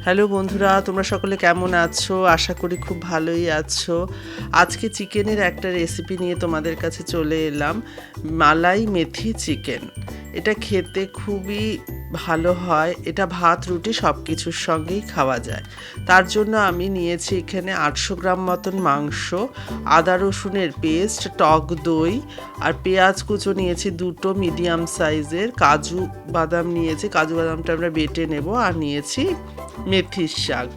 Hello বন্ধুরা, তোমরা সকলে কেমন আছো? আশা করি খুব ভালোই আছো। আজকে চিকেনের একটা রেসিপি নিয়ে তোমাদের কাছে চলে এলাম, মালাই মেথি চিকেন। এটা খেতে খুবই ভালো হয়। এটা ভাত, রুটি সব কিছুর সঙ্গেই খাওয়া যায়। তার জন্য আমি নিয়েছি এখানে আটশো গ্রাম মতন মাংস, আদা রসুনের পেস্ট, টক দই আর পেঁয়াজ কুচো নিয়েছি দুটো মিডিয়াম সাইজের কাজু বাদাম নিয়েছি, কাজু বাদামটা আমরা বেটে নেব আর নিয়েছি মেথির শাক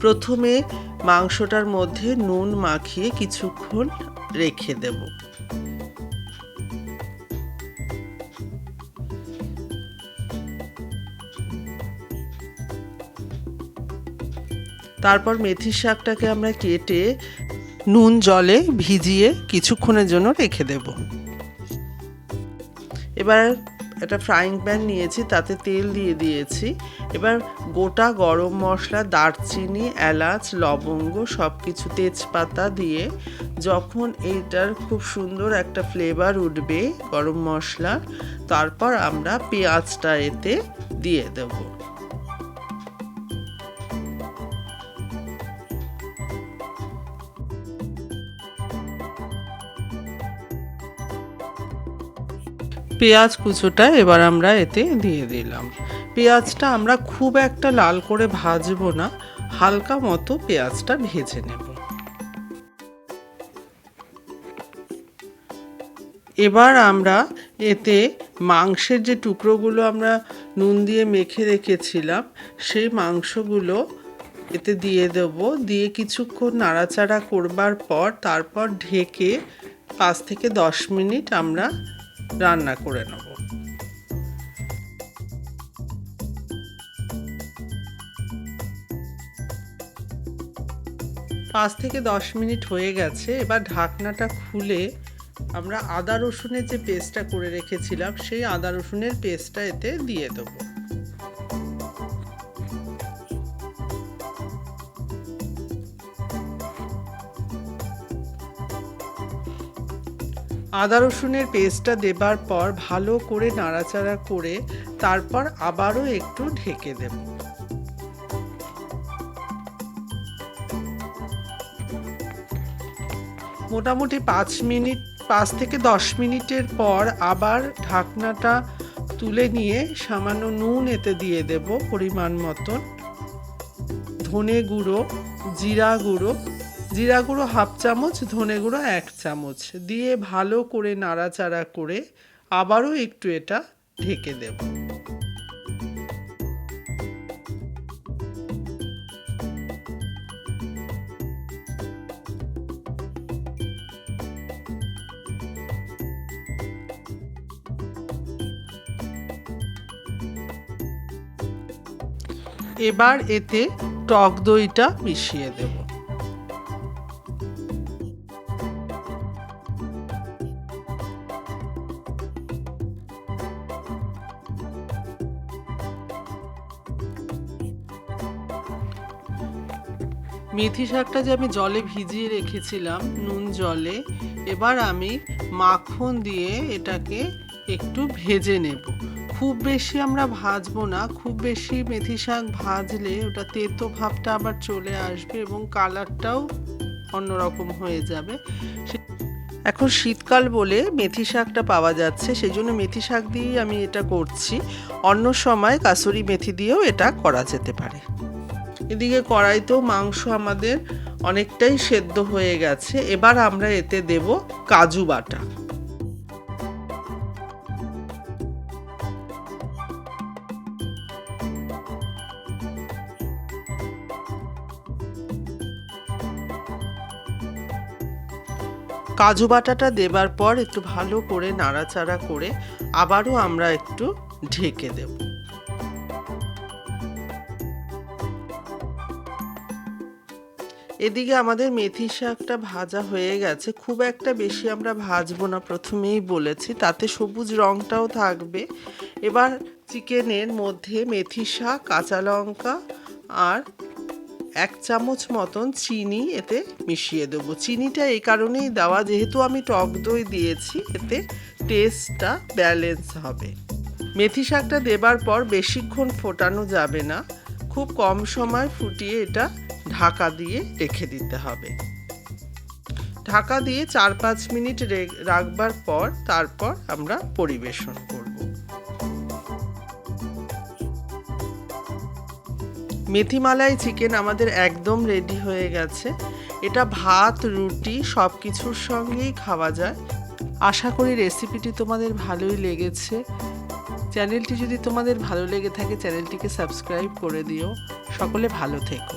প্রথমে মাংসটার মধ্যে নুন মাখিয়ে কিছুক্ষণ রেখে দেব। তারপর মেথির শাকটাকে আমরা কেটে নুন জলে ভিজিয়ে কিছুক্ষণের জন্য রেখে দেব। এবার একটা ফ্রাইং প্যান নিয়েছি, তাতে তেল দিয়ে দিয়েছি। এবার গোটা গরম মশলা, দারচিনি, এলাচ, লবঙ্গ সব কিছু তেজপাতা দিয়ে যখন এইটার খুব সুন্দর একটা ফ্লেভার উঠবে গরম মশলা, তারপর আমরা পেঁয়াজটা এতে দিয়ে দেবো। পেঁয়াজ কুচোটা এবার আমরা এতে দিয়ে দিলাম। পেঁয়াজটা আমরা খুব একটা লাল করে ভাজবো না, হালকা মতো পেঁয়াজটা ভেজে নেব। এবার আমরা এতে মাংসের যে টুকরোগুলো আমরা নুন দিয়ে মেখে রেখেছিলাম, সেই মাংসগুলো এতে দিয়ে দেব। দিয়ে কিছুক্ষণ নাড়াচাড়া করবার পর তারপর ঢেকে পাঁচ থেকে দশ মিনিট আমরা রান্না করে নেব। পাঁচ থেকে দশ মিনিট হয়ে গেছে, এবার ঢাকনাটা খুলে আমরা আদা রসুনের যে পেস্টটা করে রেখেছিলাম, সেই আদা রসুনের পেস্টটা এতে দিয়ে দেবো। আদা রসুনের পেস্টটা দেবার পর ভালো করে নাড়াচাড়া করে তারপর আবারও একটু ঢেকে দেব। মোটামুটি পাঁচ মিনিট, পাঁচ থেকে দশ মিনিটের পর আবার ঢাকনাটা তুলে নিয়ে সামান্য নুন এতে দিয়ে দেব পরিমাণ মতন। ধনে গুঁড়ো, জিরা গুঁড়ো জিরা গুঁড়ো হাফ চামচ, ধনে গুঁড়ো এক চামচ। দিয়ে ভালো করে নাড়াচাড়া করে আবারও একটু এটা ঢেকে দেব। এবার এতে টক দইটা মিশিয়ে দেবো। মেথি শাকটা যে আমি জলে ভিজিয়ে রেখেছিলাম, নুন জলে, এবার আমি মাখন দিয়ে এটাকে একটু ভেজে নেব। খুব বেশি আমরা ভাজবো না, খুব বেশি মেথি শাক ভাজলে ওটা তেতো ভাবটা আবার চলে আসবে এবং কালারটাও অন্যরকম হয়ে যাবে। এখন শীতকাল বলে মেথি শাকটা পাওয়া যাচ্ছে সেই জন্য মেথি শাক দিয়েই আমি এটা করছি। অন্য সময় কাসুরি মেথি দিয়েও এটা করা যেতে পারে। এদিকে কড়াইতেও মাংস আমাদের অনেকটাই সেদ্ধ হয়ে গেছে। এবার আমরা এতে দেব কাজু বাটা। কাজু বাটাটা দেবার পর একটু ভালো করে নাড়াচাড়া করে আবারও আমরা একটু ঢেকে দেবো। এদিকে আমাদের মেথি শাকটা ভাজা হয়ে গেছে। খুব একটা বেশি আমরা ভাজবো না, প্রথমেই বলেছি। তাতে সবুজ রঙটাও থাকবে। এবার চিকেনের মধ্যে মেথি শাক, কাঁচা লঙ্কা আর এক চামচ মতন চিনি এতে মিশিয়ে দেবো। চিনিটা এই কারণেই দেওয়া, যেহেতু আমি টক দই দিয়েছি, এতে টেস্টটা ব্যালেন্স হবে। মেথি শাকটা দেবার পর বেশিক্ষণ ফোটানো যাবে না। খুব কম সময় ফুটিয়ে এটা ঢাকা দিয়ে রেখে দিতে হবে। ঢাকা দিয়ে চার পাঁচ মিনিট রাখবার পর তারপর আমরা পরিবেশন করব। মেথি মালাই চিকেন আমাদের একদম রেডি হয়ে গেছে। এটা ভাত, রুটি সব কিছুর সঙ্গেই খাওয়া যায়। আশা করি রেসিপিটি তোমাদের ভালোই লেগেছে। চ্যানেলটি যদি তোমাদের ভালো লেগে থাকে চ্যানেলটিকে সাবস্ক্রাইব করে দিও। সকলে ভালো থেকো।